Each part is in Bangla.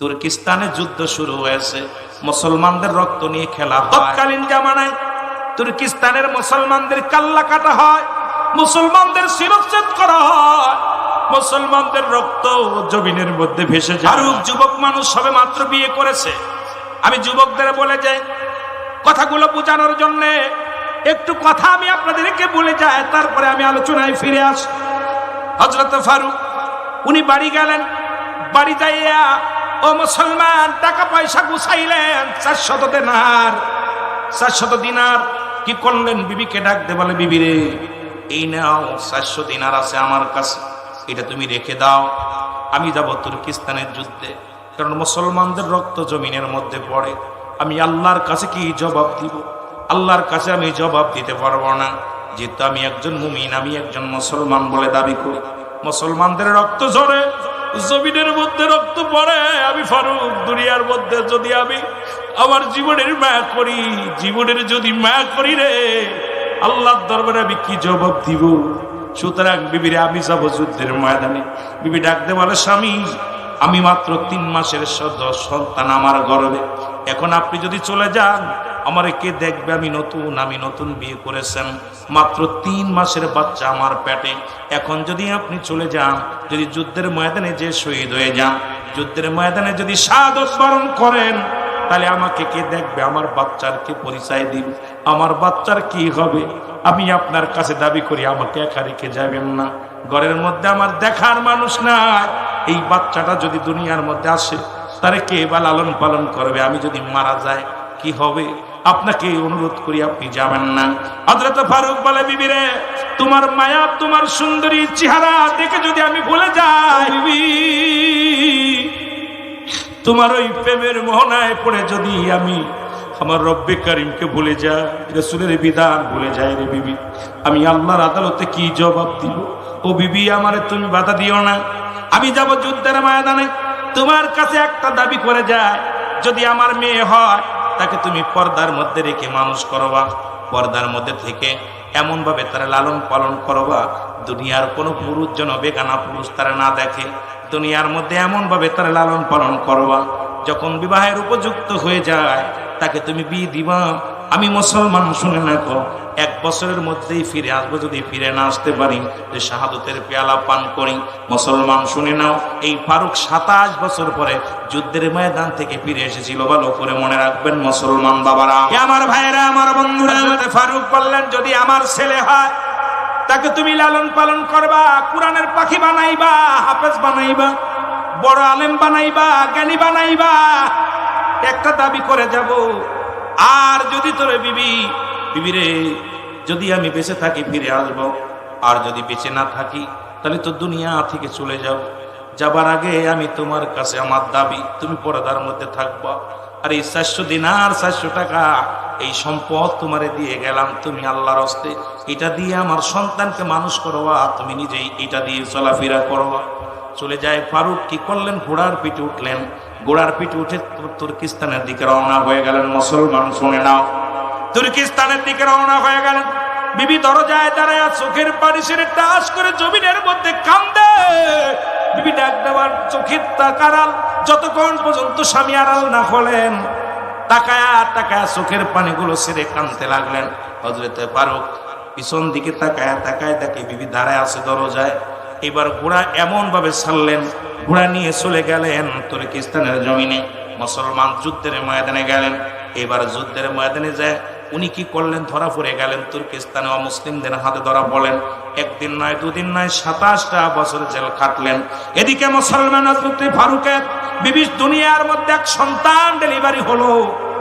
তুর্কিস্তানে যুদ্ধ শুরু হয়েছে। মুসলমানদের রক্ত নিয়ে খেলা তৎকালীন জামানায় তুর্কিস্তানের মুসলমানদের কাল্লা কাটা হয়। মুসলমানদের শিরচ্ছেদ করা হয়। মুসলমানদের রক্ত জমিনের মধ্যে ভেসে যায়। ফারুক যুবক মানুষ সবে মাত্র বিয়ে করেছে। আমি যুবকদের বলে যাই, কথাগুলো বোঝানোর জন্য একটু কথা আমি আপনাদেরকে বলে যাই, তারপরে আমি আলোচনায় ফিরে আসি। হজরত ফারুক, উনি বাড়ি গেলেন। বাড়ি যাইয়া ও মুসলমান, টাকা পয়সা গুছাইলেন, চারশত দিনার চারশত দিনার। কি করলেন? বিবিকে ডাকতে বলে, বিবি রে, এই নাও চারশো দিনার আছে আমার কাছে। এটা তুমি রেখে দাও। আমি যাব তুর্কিস্তানের যুদ্ধে। কারণ মুসলমানদের রক্ত জমিনের মধ্যে পড়ে। আমি আল্লাহর কাছে কি জবাব দিব? আল্লাহর কাছে আমি জবাব দিতে পারব না। যেহেতু আমি একজন মুমিন, আমি একজন মুসলমান বলে দাবি করি। মুসলমানদের রক্ত ঝরে। জমিনের মধ্যে রক্ত পড়ে, আমি ফারুক, দুনিয়ার মধ্যে যদি আমি আমার জীবনের মায়া করি, জীবনের যদি মায়া করি রে, আল্লাহর দরবারে আমি কি জবাব দিব? সুতরাং বিবিরে, আমি যাব যুদ্ধের ময়দানে। বিবি ডাকতে বলে, স্বামী, আমি মাত্র তিন মাসের সন্তান আমার গর্বে। এখন আপনি যদি চলে যান আমারে কে দেখবে? আমি নতুন আমি নতুন বিয়ে করেছেন। মাত্র তিন মাসের বাচ্চা আমার পেটে। এখন যদি আপনি চলে যান, যদি যুদ্ধের ময়দানে যে শহীদ হয়ে যান, যুদ্ধের ময়দানে যদি স্বাদ স্মরণ করেন, তাহলে আমাকে কে দেখবে? আমার বাচ্চার কে পরিচয় দিন আমার বাচ্চার কি হবে? আমি আপনার কাছে দাবি করি, আমাকে একা রেখে যাবেন না। ঘরের মধ্যে আমার দেখার মানুষ নাই এই বাচ্চাটা যদি দুনিয়ার মধ্যে আসে, তারে কে বা লালন পালন করবে? আমি যদি মারা যায় কি হবে? আপনাকে অনুরোধ করি, আপনি যাবেন না। হজরত ফারুক বলে, বিবিরে, তোমার মায়া, তোমার সুন্দরী চেহারা দেখে যদি আমি ভুলে যাই তোমার ওই প্রেমের মোহনায় পড়ে যদি আমি আমার রব্বে কারিমকে ভুলে যাই, রসুলের বিধান ভুলে যায় রে বিবি, আমি আল্লাহর আদালতে কি জবাব দিব? ও বিবি, আমারে তুমি বাধা দিও না। আমি যাব যুদ্ধের ময়দানে। তোমার কাছে একটা দাবি করে যায় যদি আমার মেয়ে হয় তাকে তুমি পর্দার মধ্যে রেখে মানুষ করবা। পর্দার মধ্যে থেকে এমনভাবে তারা লালন পালন করবা, দুনিয়ার কোনো পুরুষ যেন বেগানা পুরুষ তারা না দেখে। দুনিয়ার মধ্যে এমনভাবে তারা লালন পালন করবা, যখন বিবাহের উপযুক্ত হয়ে যায়, তাকে তুমি বিয়ে দিবা আমি মুসলমান, শুনে নাকো এক বছরের মধ্যেই ফিরে আসব যদি ফিরে না আসতে পারি, যে শাহাদতের পেয়ালা পান করি। মুসলমান, শুনে নাও, এই ফারুক সাতাশ বছর পরে যুদ্ধের ময়দান থেকে ফিরে এসেছিল, ভালো করে মনে রাখবেন, মুসলমান বাবারা। আমার ভাইয়েরা, আমার বন্ধুরা ফারুক বললেন, যদি আমার ছেলে হয়, তাকে তুমি লালন পালন করবা, কোরআনের পাখি বানাইবা, হাফেজ বানাইবা, বড় আলেম বানাইবা, জ্ঞানী বানাইবা। একটা দাবি করে যাব আর যদি তোরে বিবি বিবি রে যদি আমি বেঁচে থাকি ফিরে আসব, আর যদি বেঁচে না থাকি, তাহলে তো দুনিয়া থেকে চলে যাও। যাবার আগে আমি তোমার কাছে আমার দাবি, তুমি পর্দার মধ্যে থাকবা। আর এই চারশো দিন আর চারশো টাকা, এই সম্পদ তোমারে দিয়ে গেলাম তুমি আল্লাহর হস্তে। এটা দিয়ে আমার সন্তানকে মানুষ করবা, তুমি নিজেই এটা দিয়ে চলাফেরা করবা। চলে যায়। ফারুক কি করলেন? ঘোড়ার পিঠে উঠলেন। ঘোড়ার পিঠে উঠে তুর- তুর্কিস্তানের দিকে রওনা হয়ে গেলেন। মুসলমান শুনে নাও। তুর্কিস্তানের দিকে রওনা হয়ে গেলেন। বিবি দরজায় দাঁড়ায় চোখের পানি সেরে টাস করে জমিনের মধ্যে কান্দে। বিবি ডাক দেওয়ার চোখের তাকারাল। যতক্ষণ পর্যন্ত স্বামী আড়াল না হলেন, তাকায়া তাকায়া চোখের পানিগুলো সেরে কানতে লাগলেন। হজরতে ফারুক পিছন দিকে তাকায়া তাকায় তাকে বিবি দাঁড়ায় আছে দরজায়। এবার ঘোড়া এমন ভাবে ছাড়লেন, ঘোড়া নিয়ে চলে গেলেন তুর্কিস্তানের জমিনে। মুসলমান যুদ্ধের ময়দানে গেলেন। এবার যুদ্ধের ময়দানে যায়, উনি কি করলেন? ধরা পড়ে গেলেন তুর্কিস্তানে মুসলিমদের হাতে ধরা পড়লেন। একদিন নয়, দুদিন নয়, সাতাশটা বছর জেল খাটলেন। এদিকে মুসলমান ফারুকের বিবিশ দুনিয়ার মধ্যে এক সন্তান ডেলিভারি হলো।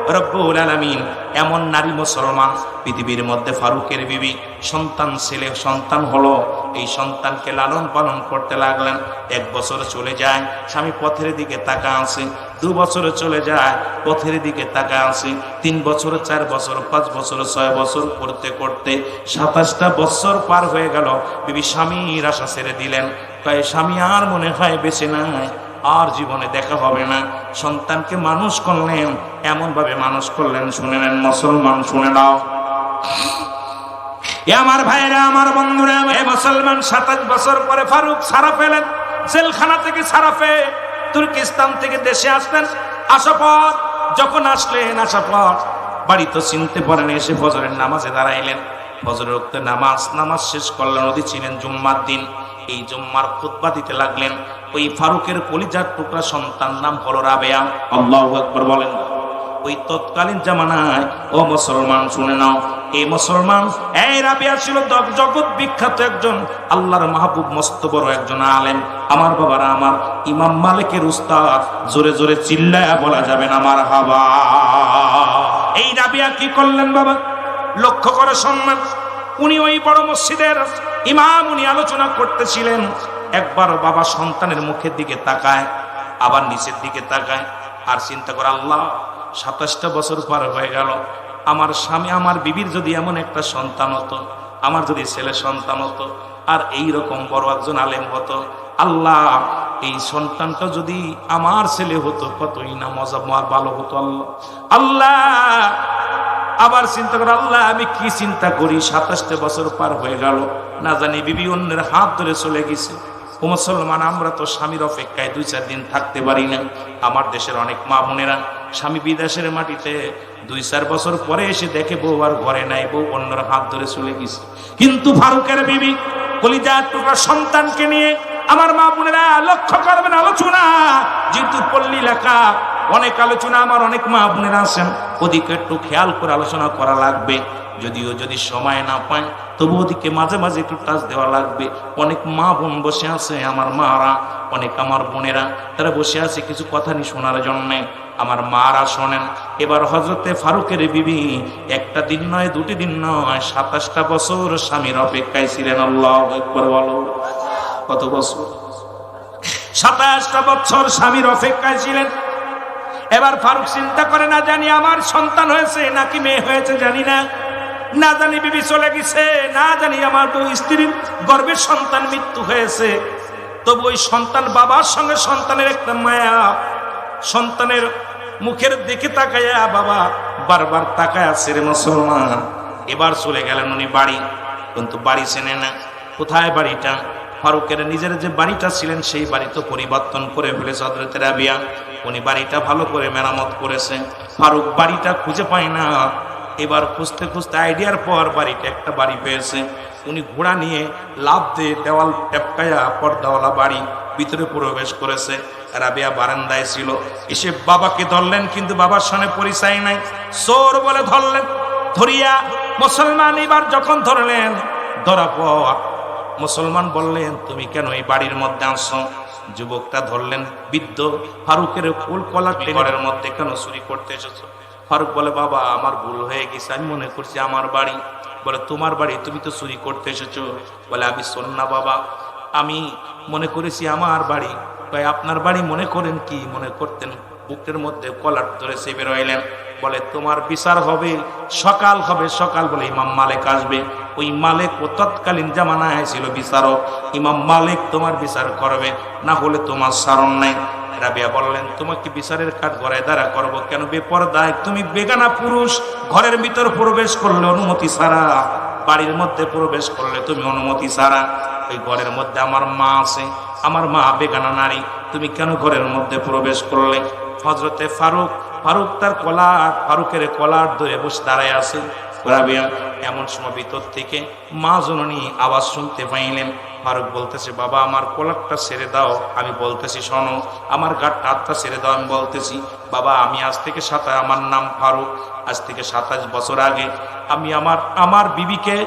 রব্বুল আলামিন এমন নারী মুসলমান পৃথিবীর মধ্যে ফারুকের বিবি, সন্তান ছেলে, সন্তান হলো। এই সন্তানকে লালন পালন করতে লাগলেন। এক বছর চলে যায়, স্বামী পথের দিকে তাকা আছে। দু বছর চলে যায়, পথের দিকে তাকা আছে। তিন বছর, চার বছর, পাঁচ বছর, ছয় বছর করতে করতে সাতাশটা বছর পার হয়ে গেল। বিবি স্বামীর আশা ছেড়ে দিলেন। তাই স্বামী, আর মনে হয় বেঁচে নাই। আর জীবনে দেখা হবে না। সন্তানকে মানুষ করলেন এমন ভাবে মানুষ করলেন, শুনে নেন, মুসলমান শুনে নাও। আমার ভাইরা, আমার বন্ধুরা, এ মুসলমান সাতাশ বছর পরে ফারুক সারা পেলেন জেলখানা থেকে সারা পেয়ে তুর্কিস্তান থেকে দেশে আসলেন। আসা যখন আসলেন, আসা পর, বাড়ি তো চিনতে পারেন, এসে ফজরের নামাজে দাঁড়াইলেন। ফজরের রক্তে নামাজ নামাজ শেষ করলেন নদী ছিলেন জুম্মার দিন। এই জুম্মার খুতবা দিতে লাগলেন। ওই ফারুকের কলিজার টুকরা সন্তান নাম হলো রাবেয়া। আল্লাহু আকবার বলেন, ওই তৎকালীন জামানায়, ও মুসলমান শুনে নাও এই মুসলমান, এই রাবিয়া ছিল জগৎ বিখ্যাত একজন, আল্লাহর মাহবুব মস্ত বড় একজন আলেম। আমার বাবারা, আমার ইমাম মালিকের উস্তাদ, জোরে জোরে চিল্লায়া বলা যাবে না আমার হাবা। এই রাবিয়া কি করলেন বাবা? লক্ষ্য করে সম্মান উনি ওই বড় মসজিদের ইমাম, উনি আলোচনা করতেছিলেন। একবার বাবা সন্তানের মুখের দিকে তাকায়, আবার নিচের দিকে তাকায়, আর চিন্তা করে, আল্লাহ, সাতাশটা বছর পার হয়ে গেল। আমার স্বামী, আমার বিবির যদি এমন একটা সন্তান হতো, আমার যদি ছেলে সন্তান হতো, আর এই রকম বড় একজন আলেম হতো, আল্লাহ, এই সন্তানটা যদি আমার ছেলে হতো, কতই না মজা মার ভালো হতো, আল্লাহ। আল্লাহ, আবার চিন্তা করে, আল্লাহ, আমি কি চিন্তা করি? সাতাশটা বছর পার হয়ে গেল। না জানি, বিবি অন্যের হাত ধরে চলে গেছে। ও মুসলমান, আমরা তো স্বামীর অপেক্ষায় দুই চার দিন থাকতে পারি না। আমার দেশের অনেক মা বোনেরা স্বামী বিদেশের মাটিতে দুই চার বছর পরে এসে দেখে বউ আর ঘরে নাই, বউ অন্যের হাত ধরে চলে গেছে। কিন্তু ফারুকের বিবি কলিজার টুকরা সন্তানকে নিয়ে আমার মা বোনেরা লক্ষ্য করবেন, আলোচনা। যেহেতু পল্লী লেখা অনেক আলোচনা, আমার অনেক মা বোনেরা আছেন। ওদিকে একটু খেয়াল করে আলোচনা করা লাগবে। যদিও যদি সময় না পায় তবু ওদিকে মাঝে মাঝে একটু টাচ দেওয়া লাগবে। অনেক মা বোন বসে আছে, আমার মারা, অনেক আমার বোনেরা, তারা বসে আছে কিছু কথা নি শোনার জন্যে। আমার মারা শোনেন, এবার হজরতে ফারুকের বিবি, একটা দিন নয়, দুটি দিন নয়, সাতাশটা বছর স্বামীর অপেক্ষায় ছিলেন, আল্লাহ একবার বলো। কত বছর? সাতাশটা বছর স্বামীর অপেক্ষায় ছিলেন। এবার ফারুক চিন্তা করে না জানি আমার সন্তান হয়েছে নাকি মেয়ে হয়েছে জানি না। না জানি বিবি চলে গেছে, না জানি আমার বউ স্ত্রীর গর্ভের সন্তান মৃত্যু হয়েছে। তবু ওই সন্তান বাবার সঙ্গে সন্তানের একটা মায়া, সন্তানের মুখের দিকে তাকায়া বাবা বারবার তাকায় আছে রে মুসলমান। এবার চলে গেলেন উনি বাড়ি, কিন্তু বাড়ি চেনে না। কোথায় বাড়িটা? ফারুকের নিজের যে বাড়িটা ছিলেন, সেই বাড়ি তো পরিবর্তন করে ফেলেছে হজরতের রাবিয়া। উনি বাড়িটা ভালো করে মেরামত করেছে। ফারুক বাড়িটা খুঁজে পায় না। এবার খুঁজতে খুঁজতে আইডিয়ার পর বাড়িটা একটা বাড়ি পেয়েছে। উনি ঘোড়া নিয়ে লাভ দিয়ে দেওয়াল টেপকায়া পর্দাওয়ালা বাড়ি ভিতরে প্রবেশ করেছে। রাবিয়া বারান্দায় ছিল। এসে বাবাকে ধরলেন কিন্তু বাবার সঙ্গে পরিচয় নাই। চোর বলে ধরলেন ধরিয়া মুসলমান এবার যখন ধরলেন ধরা পর মুসলমান বললেন তুমি কেন এই বাড়ির মধ্যে আসো যুবকটা ধরলেন বৃদ্ধ ফারুকের ফুল কলা ঘরের মধ্যে কেন চুরি করতে এসেছ? ফারুক বলে, বাবা, আমার ভুল হয়ে গেছে, আমি মনে করছি আমার বাড়ি। বলে, তোমার বাড়ি তুমি তো চুরি করতে এসেছ। বলে, আমি শোন না বাবা। আমি মনে করেছি আমার বাড়ি। তাই আপনার বাড়ি মনে করেন কি? মনে করতেন, বুকের মধ্যে কলার ধরে সে বেরোইলেন। বলে, তোমার বিচার হবে, সকাল হবে, সকাল বলে ইমাম মালিক আসবে। ওই মালিক ও তৎকালীন জামানায় ছিল বিচারক। ইমাম মালিক তোমার বিচার করবে, না হলে তোমার সারণ নাই। রাবিয়া বললেন, তোমাকে বিচারের কাঠ ঘরে দ্বারা করব কেন? বেপরদায়। তুমি বেগানা পুরুষ, ঘরের ভিতর প্রবেশ করলে অনুমতি ছাড়া, বাড়ির মধ্যে প্রবেশ করলে তুমি অনুমতি ছাড়া। ওই ঘরের মধ্যে আমার মা আছে, আমার মা বেগানা নারী। তুমি কেন ঘরের মধ্যে প্রবেশ করলে? হজরতে ফারুক ফারুক তার কলার, ফারুকের কলার ধরে বসে দাঁড়ায় আছে। রাবিয়া, এমন সময় ভিতর থেকে মা জননী আওয়াজ শুনতে পাইলেন। ফারুক বলতেছে, বাবা, আমার কলারটা ছেড়ে দাও। আমি বলতেছি, শোনো, আমার গাটটা হাতটা ছেড়ে দাও। আমি বলতেছি, বাবা, আমি আজ থেকে সাতাশ, আমার নাম ফারুক। আজ থেকে সাতাশ বছর আগে আমি আমার আমার বিবিকে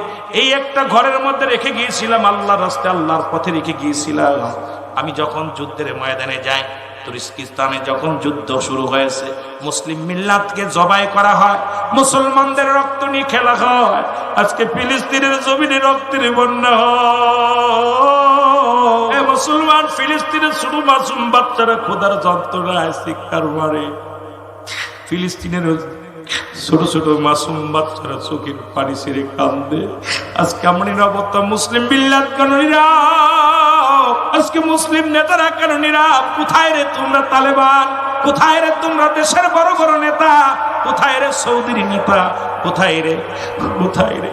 এই একটা ঘরের মধ্যে রেখে গিয়েছিলাম, আল্লাহর রাস্তে আল্লাহর পথে রেখে গিয়েছিলাম। আমি যখন যুদ্ধের ময়দানে যাই তুর্কিস্তানে যখন যুদ্ধ শুরু হয়েছে, মুসলিম মিল্লাতকে জবাই করা হয়, মুসলমানদের রক্ত নিয়ে খেলা হয়। আজকে ফিলিস্তিনের জমিনে রক্তের বন্যা হয়। মুসলমান ফিলিস্তিনের শুধু মাসুম বাচ্চারা খোদার যন্ত্রণায় শিক্ষার মারে ফিলিস্তিনের ছোট ছোট মাসুম বাচ্চারা চোখের পানি ছেড়ে কান্দে আজকে আমরা নিরাপত্তা মুসলিম বিল্লাত কেন নীরব আজকে মুসলিম নেতারা কেন নীরব কোথায় রে তোমরা তালেবান? কোথায় রে তোমরা দেশের বড় বড় নেতা? কোথায় রে সৌদির নেতা? কোথায় রে? কোথায় রে?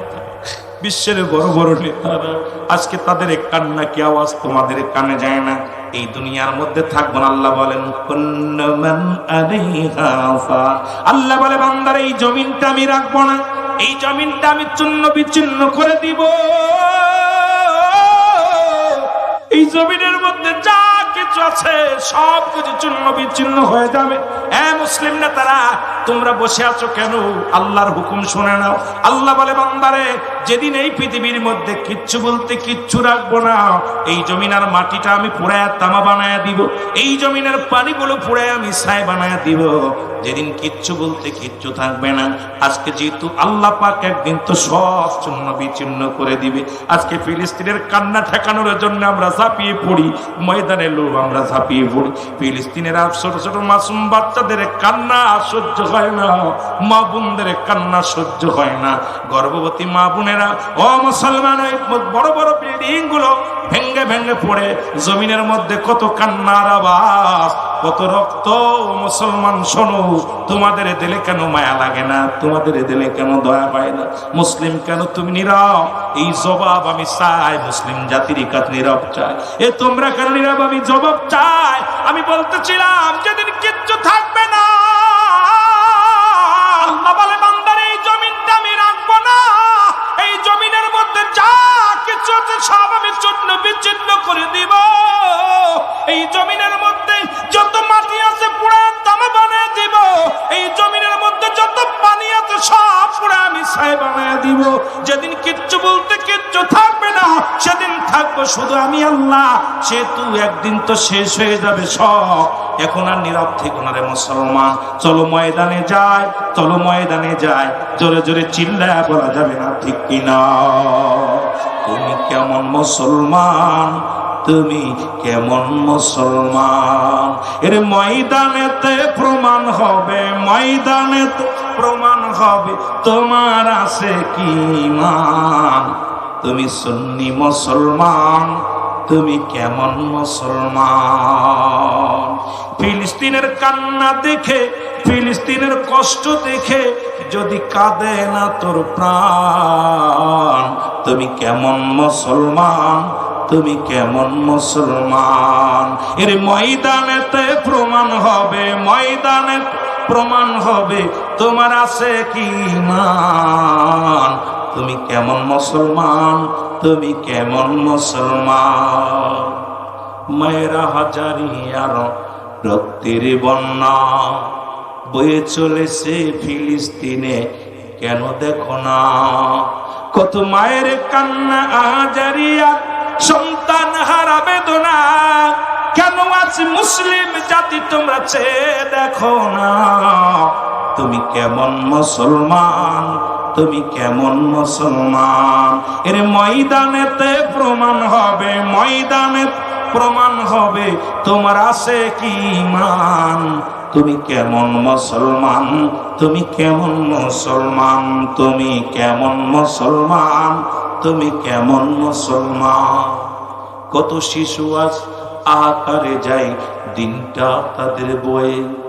বিশ্বের বড় বড় নেতারা, আজকে তাদের কান্না কি আওয়াজ তোমাদের কানে যায় না? এই দুনিয়ার মধ্যে থাকব আল্লাহ বলেন আল্লাহ বলে, বান্দার, এই জমিনটা আমি রাখব না। এই জমিনটা আমি চূন্য বিচ্ছিন্ন করে দিব। এই জমিনের মধ্যে যা কিছু আছে সব কিছু চূন্য বিচ্ছিন্ন হয়ে যাবে। হ্যাঁ মুসলিম নেতারা তোমরা বসে আছো কেন? আল্লাহর হুকুম শুনে নাও। আল্লাহ বলে, বান্দারে, যেদিন এই পৃথিবীর মধ্যে কিচ্ছু বলতে কিচ্ছু রাখব না, এই জমিনার মাটিটা আমি পুরায় তামা বানায় দিব, এই জমিনের পানিগুলো পুরায় আমি ছাই বানায় দিব। যেদিন কিচ্ছু বলতে কিচ্ছু থাকবে না, আজকে যেহেতু আল্লাহ পাক একদিন তো সব চূন্য বিচ্ছিন্ন করে দিবে। আজকে ফিলিস্তিনের কান্না ঠেকানোর জন্য আমরা ঝাঁপিয়ে পড়ি, ময়দানে লো আমরা ঝাঁপিয়ে পড়ি। ফিলিস্তিনের ছোট ছোট মাসুম বাচ্চাদের কান্না, সহ্য হয় না। মা বোনদের কান্না সহ্য হয় না। গর্ভবতী মা বোনেরা, ও মুসলমান বড় বড় বিল্ডিংগুলো ভেঙ্গে ভেঙ্গে পড়ে, জমিনের মধ্যে কত কান্নার আওয়াজ, কত রক্ত। মুসলমান, শোনো, তোমাদের দিলে কেন মায়া লাগে না? তোমাদের দিলে কেন দয়া পায় না? মুসলিম কেন তুমি নীরব? এই জবাব আমি চাই, মুসলিম জাতির কাছে নীরব চাই। এ তোমরা কেন নীরব? আমি জবাব চাই। আমি বলতেছিলাম যেদিন কিচ্ছু থাকবে থাকব শুধু আমি আল্লাহ। সেতু একদিন তো শেষ হয়ে যাবে সব। এখন আর নীরব থেকে রে মুসলমান। চলো ময়দানে যায় চলো ময়দানে যায় জোরে জোরে চিল্লায় বলা যাবে না ঠিক কিনা। তুমি কেমন মুসলমান? তুমি কেমন মুসলমান? এর ময়দানেতে প্রমাণ হবে, ময়দানেতে প্রমাণ হবে। তোমার আছে কি মান তুমি সুন্নি মুসলমান, তুমি কেমন মুসলমান? ফিলিস্তিনের কান্না দেখে, ফিলিস্তিনের কষ্ট দেখে যদি কাঁদে না তোর প্রাণ, তুমি কেমন মুসলমান, তুমি কেমন মুসলমান? এর ময়দানেতে প্রমাণ হবে, ময়দানে প্রমাণ হবে, তোমার আছে কি মান তুমি কেমন মুসলমান? তুমি কেমন মুসলমান? মেয়েরা হাজারি আর রক্তের বন্যা বয়ে চলেছে ফিলিস্তিনে, কেন দেখো না? কত মায়ের কান্না আজারিয়া সন্তান হারা বেদনা, কেন আজ মুসলিম জাতি তোমরা চেয়ে দেখো না? তুমি কেমন মুসলমান? তুমি কেমন মুসলমান? এর ময়দানেতে প্রমাণ হবে, ময়দানে প্রমাণ হবে তোমার আছে কি মান তুমি কেমন মুসলমান? তুমি কেমন মুসলমান? তুমি কেমন মুসলমান? তুমি কেমন মুসলমান? কত শিশু আজ আকারে যায়, দিনটা তাদের বয়ে।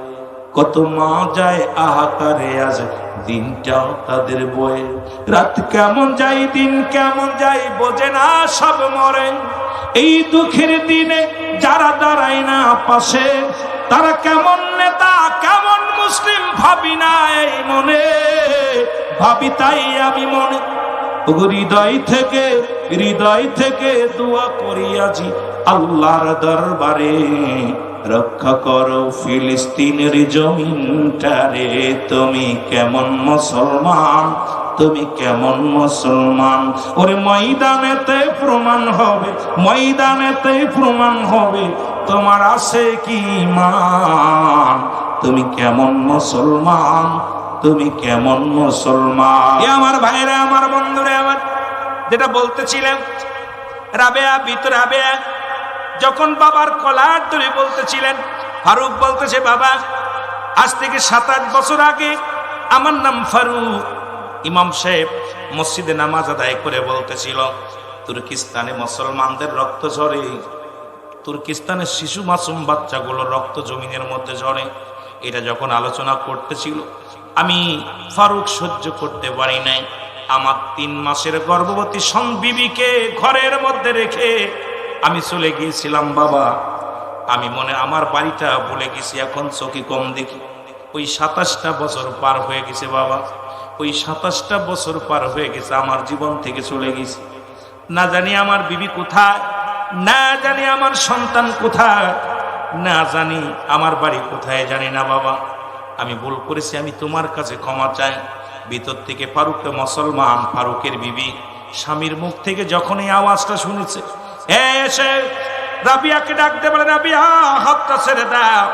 কত মা যায় আহাকারে আজ দিনটা তাদের বয়ে। রাত কেমন যায়, দিন কেমন যাই বোঝে না, সব মরে। এই দুঃখের দিনে যারা দাঁড়ায় না পাশে, তারা কেমন নেতা, কেমন মুসলিম, ভাবি না এই মনে। ভাবি তাই আমি মনে। হৃদয় থেকে হৃদয় থেকে দোয়া করিয়াছি আল্লাহর দরবারে। রক্ষা করো ফিলিস্তিনের জমিনটারে তুমি কেমন মুসলমান? তুমি কেমন মুসলমান? ওরে ময়দানেতে প্রমাণ হবে, ময়দানেতে প্রমাণ হবে তোমার আছে কি মান তুমি কেমন মুসলমান? তুমি কেমন মুসলমান? আমার ভাইরা, আমার বন্ধুরা, আমার যেটা বলতেছিলাম, রাবেয়া ভিতর রাবেয়া যখন বাবার কলার ধরে বলতেছিলেন, ফারুক বলতেছে, বাবা, আজ থেকে সাত আট বছর আগে আমার নাম ফারুক। ইমাম সাহেব মসজিদে নামাজ আদায় করে বলতেছিল, তুর্কিস্তানে মুসলমানদের রক্ত ঝরে। তুর্কিস্তানের শিশু মাসুম বাচ্চাগুলো রক্ত জমিনের মধ্যে ঝরে। এটা যখন আলোচনা করতেছিল, আমি ফারুক সহ্য করতে পারি নাই। আমার তিন মাসের গর্ভবতী সংবিবিকে ঘরের মধ্যে রেখে আমি চলে গিয়েছিলাম, বাবা। আমি মনে আমার বাড়িটা ভুলে গেছি, এখন চোখে কম দেখি। ওই সাতাশটা বছর পার হয়ে গেছে, বাবা। ওই সাতাশটা বছর পার হয়ে গেছে, আমার জীবন থেকে চলে গেছে। না জানি আমার বিবি কোথায়, না জানি আমার সন্তান কোথায়, না জানি আমার বাড়ি কোথায়, জানি না, বাবা। আমি ভুল করেছি, আমি তোমার কাছে ক্ষমা চাই। ভিতর থেকে ফারুকটা মুসলমান, ফারুকের বিবি। স্বামীর মুখ থেকে যখন এই আওয়াজটা শুনেছে এসে রাবিয়াকে ডাকতে বলে, রাবিয়া, হাতটা ছেড়ে দাও।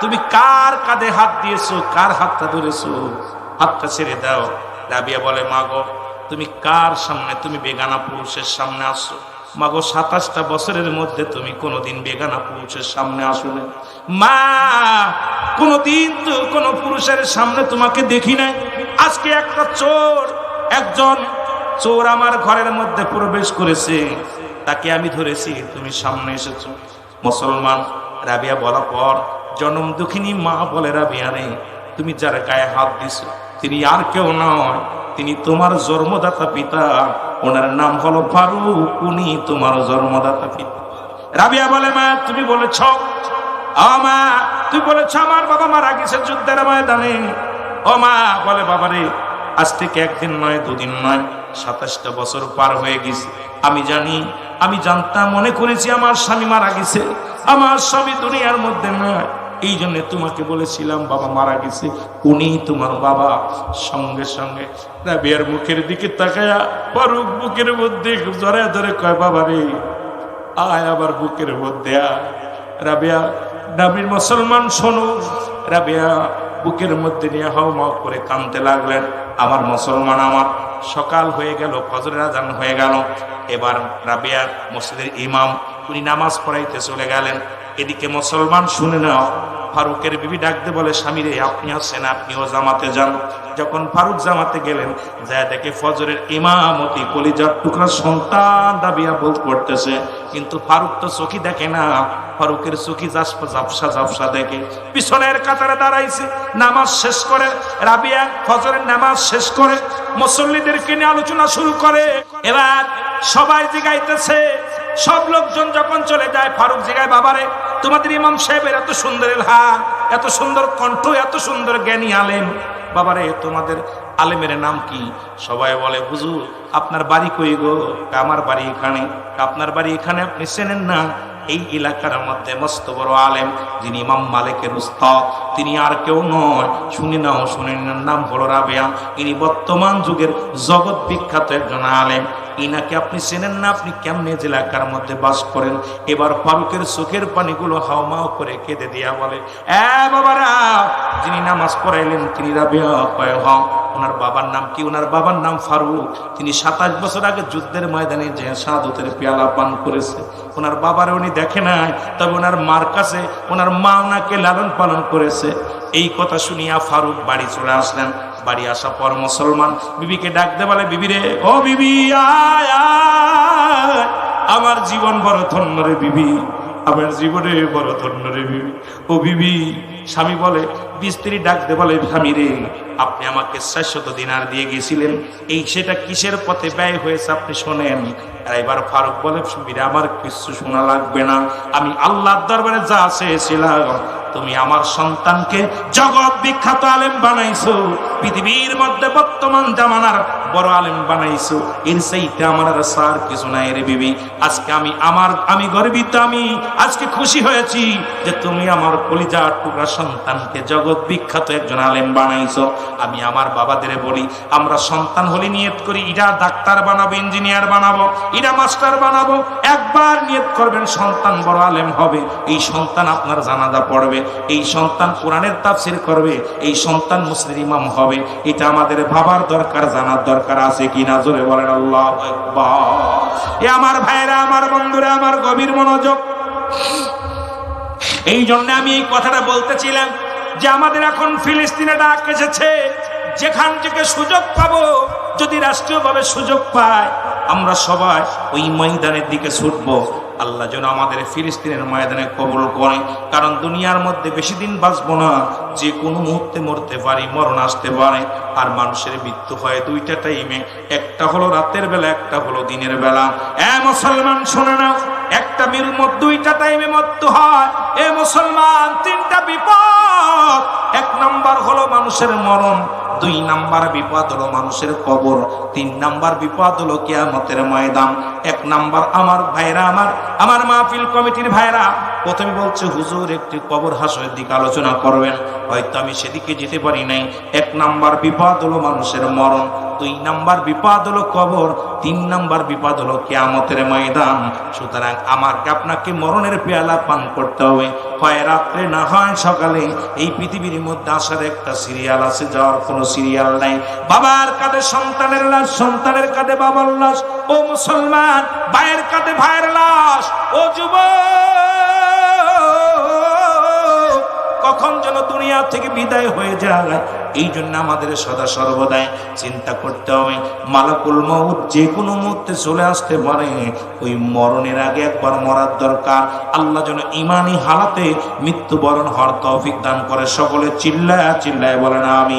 তুমি কার কাঁধে হাত দিয়েছ? কার হাতটা ধরেছো? হাতটা ছেড়ে দাও। রাবিয়া বলে, মাগো, তুমি কার সামনে? তুমি বেগানা পুরুষের সামনে আসছো মাগো, সাতাশটা বছরের মধ্যে তুমি কোনোদিন বেগানা পুরুষের সামনে আসলে মা, কোনোদিন তো কোনো পুরুষের সামনে তোমাকে দেখি নাই। আজকে একটা চোর, একজন চোর আমার ঘরের মধ্যে প্রবেশ করেছে। তাকে আমি ধরেছি, তুমি সামনে এসেছ। মুসলমান, রাবিয়া বলার পর জনম দুঃখিনী মা বলে, রাবিয়া রে তুমি যার গায়ে হাত দিছো, তিনি আর কেউ নয়, তিনি তোমার জন্মদাতা পিতা, ওনার নাম হলো ফারুক, উনি তোমার জন্মদাতা পিতা। রাবিয়া বলে, মা, তুমি বলেছ মা তুই বলেছ, আমার বাবা মারা গেছে যুদ্ধের ময়দানে। ও মা বলে বাবা রে আজ থেকে একদিন নয়, দুদিন নয়, সাতাশটা বছর পার হয়ে গেছে। আমি জানি, আমি জানতাম, মনে করেছি আমার স্বামী মারা গেছে। আমার স্বামী দুনিয়ার মধ্যে নয়। এই জন্য তোমাকে বলেছিলাম, বাবা মারা গেছে। উনি তোমার বাবা। সঙ্গে সঙ্গে রাবিয়ার মুখের দিকে তাকায়া ফারুক বুকের মধ্যে ধরে ধরে কয়, বাবা রে, আয় আবার বুকের মধ্যে রাবিয়া, নাবির মুসলমান শোনো। রাবিয়া, বুকের মধ্যে নিয়ে হাও মাও করে কানতে লাগলেন। আমার মুসলমান আমার সকাল হয়ে গেল, ফজরের আজান হয়ে গেল। এবার রাবিয়া মসজিদের ইমাম, উনি নামাজ পড়াইতে চলে গেলেন। এদিকে মুসলমান শুনে নাও, ফারুকের বিবি ডাকতে বলে, স্বামী রে, আপনি আসছেন আপনিও জামাতে যান। যখন ফারুক জামাতে গেলেন যা দেখে ফজরের ইমামতি কলিজার টুকরা সন্তান দাবিয়া বল করতেছে। কিন্তু ফারুক তো চোখি দেখে না। ফারুকের চোখি জাসপা জাপসা জাপসা দেখে। পিছনের কাতারে দাঁড়াইছে, নামাজ শেষ করে। রাবিয়া ফজরের নামাজ শেষ করে, মুসল্লিদেরকে নিয়ে আলোচনা শুরু করে। এবার সবাই জিগাইতেছে সব লোকজন যখন চলে যায়, ফারুক জিগায়, বাবারে, তোমাদের ইমাম সাহেবের এত সুন্দর এলহান এত সুন্দর কণ্ঠ, এত সুন্দর জ্ঞানী আলেম। বাবারে, তোমাদের আলেমের নাম কি? সবাই বলে, হুজুর, আপনার বাড়ি কই গো? আমার বাড়ি এখানে। আপনার বাড়ি এখানে আপনি চেনেন না? এই এলাকার মধ্যে মস্ত বড় আলেম, যিনি ইমাম মালিকের উস্তাদ, তিনি আর কেউ নয়। শুনি নাও, শুনে নাম হলো রাবেয়া। ইনি বর্তমান যুগের জগৎ বিখ্যাত একজন আলেম। ইনাকে আপনি চেনেন না, আপনি কেমনে যে এলাকার মধ্যে বাস করেন? এবার ফারুকের চোখের পানিগুলো হাওমাও করে কেঁদে দিয়া বলে, এ বাবারা, যিনি নামাজ পড়াইলেন, তিনি রাবেয়া হ ওনার বাবার নাম কি? ওনার বাবার নাম ফারুক। তিনি সাতাশ বছর আগে যুদ্ধের ময়দানে যে সাদতের পেয়ালা পান করেছে। ওনার বাবার উনি দেখে নাই, তবে ওনার মার কাছে, ওনার মা ওনাকে লালন পালন করেছে। এই কথা শুনিয়া ফারুক বাড়ি চলে আসলেন। বাড়ি আসা পর মুসলমান বিবিকে ডাকতে বলে, বিবি রে, ও বিবি আমার জীবন বড় ধন্য রে বিবি, আমার জীবনে বড় ধন্য রে বিবি। ও বিবি, স্বামী বলে স্ত্রী ডাকতে বলে, স্বামী রে, আপনি আমাকে চারশত দিনার দিয়ে গেছিলেন এই সেটা কিসের পথে ব্যয় হয়েছে আপনি শোনেন? এবার ফারুক বলে সুবিরা আমার কিছু শোনা লাগবে না। আমি আল্লাহর দরবারে যা চেয়েছিলাম তুমি আমার সন্তানকে জগৎ বিখ্যাত আলেম বানাইছো। পৃথিবীর মধ্যে বর্তমান জামানার বড় আলেম বানাইছো। এর আমার আর সার কিছু নাই রে বিবি। আজকে আমি আমার, আমি গর্বিত, আমি আজকে খুশি হয়েছি যে তুমি আমার কলিজার টুকরা সন্তানকে জগৎ বিখ্যাত একজন আলেম বানাইছো। আমি আমার বাবাদের বলি, আমরা সন্তান হলে নিয়ত করি ইরা ডাক্তার বানাবো, ইঞ্জিনিয়ার বানাবো ইরা মাস্টার বানাবো। একবার নিয়ত করবেন সন্তান বড় আলেম হবে। এই সন্তান আপনার জানাজা পড়বে, এই সন্তান কোরআনের তাফসির করবে, এই সন্তান মুসলিম ইমাম হবে। এটা আমাদের ভাবার দরকার, জানার দরকার। আছে কি না জোরে বলেন আল্লাহ এ আমার ভাইরা, আমার বন্ধুরা, আমার গভীর মনোযোগ। এই জন্য আমি এই কথাটা বলতেছিলাম যে আমাদের এখন ফিলিস্তিনে ডাক এসেছে, যেখান থেকে সুযোগ পাবো, যদি রাষ্ট্রীয়ভাবে সুযোগ পায়, আমরা সবাই ওই ময়দানের দিকে ছুটবো। আল্লাহ যেন আমাদের ফিলিস্তিনের ময়দানে কবুল করে। কারণ দুনিয়ার মধ্যে বেশি দিন বাঁচবো না, যে কোনো মুহূর্তে মরতে পারি, মরণ আসতে পারে। আর মানুষের মৃত্যু হয় দুইটা টাইমে একটা হলো রাতের বেলা, একটা হলো দিনের বেলা। এ মুসলমান, শোনে না একটা মীর মত দুইটা টাইমে মৃত্যু হয়। এ মুসলমান, তিনটা বিপদ। এক নাম্বার হলো মানুষের মরণ দুই নাম্বার বিপদ হলো মানুষের কবর, তিন নাম্বার বিপদ হলো কেয়ামতের ময়দান, এক নাম্বার আমার ভাইরা, আমার আমার মাহফিল কমিটির ভাইরা, প্রথমে বলছে, হুজুর, একটি কবর হাসের দিকে আলোচনা করবেন, হয়তো আমি সেদিকে যেতে পারি নাই। এক নাম্বার বিপদ হলো মানুষের মরণ দুই নাম্বার বিপদ হলো কবর, তিন নাম্বার বিপদ হলো কেয়ামতের ময়দান। সুতরাং আমাকে আপনাকে মরণের পেয়ালা পান করতে হবে। হয় রাত্রে, না হয় সকালে। এই পৃথিবীর মধ্যে আসার একটা সিরিয়াল আছে, যাওয়ার কোনো সিরিয়াল নাই। বাবার কাঁধে সন্তানের লাশ, সন্তানের কাঁধে বাবার লাশ। ও মুসলমান, ভাইয়ের কাঁধে ভাইয়ের লাশ। ও যুবক, কখন যেন দুনিয়া থেকে বিদায় হয়ে যায়। এই জন্য আমাদের সদা সর্বদাই চিন্তা করতে হবে। মালাকুল মৌত যে কোনো মুহূর্তে চলে আসতে পারে। ওই মরণের আগে একবার মরার দরকার। আল্লাহ যেন ইমানি হালাতে মৃত্যুবরণ হওয়ার তৌফিক দান করে। সকলে চিল্লায় চিল্লায় বলে না আমি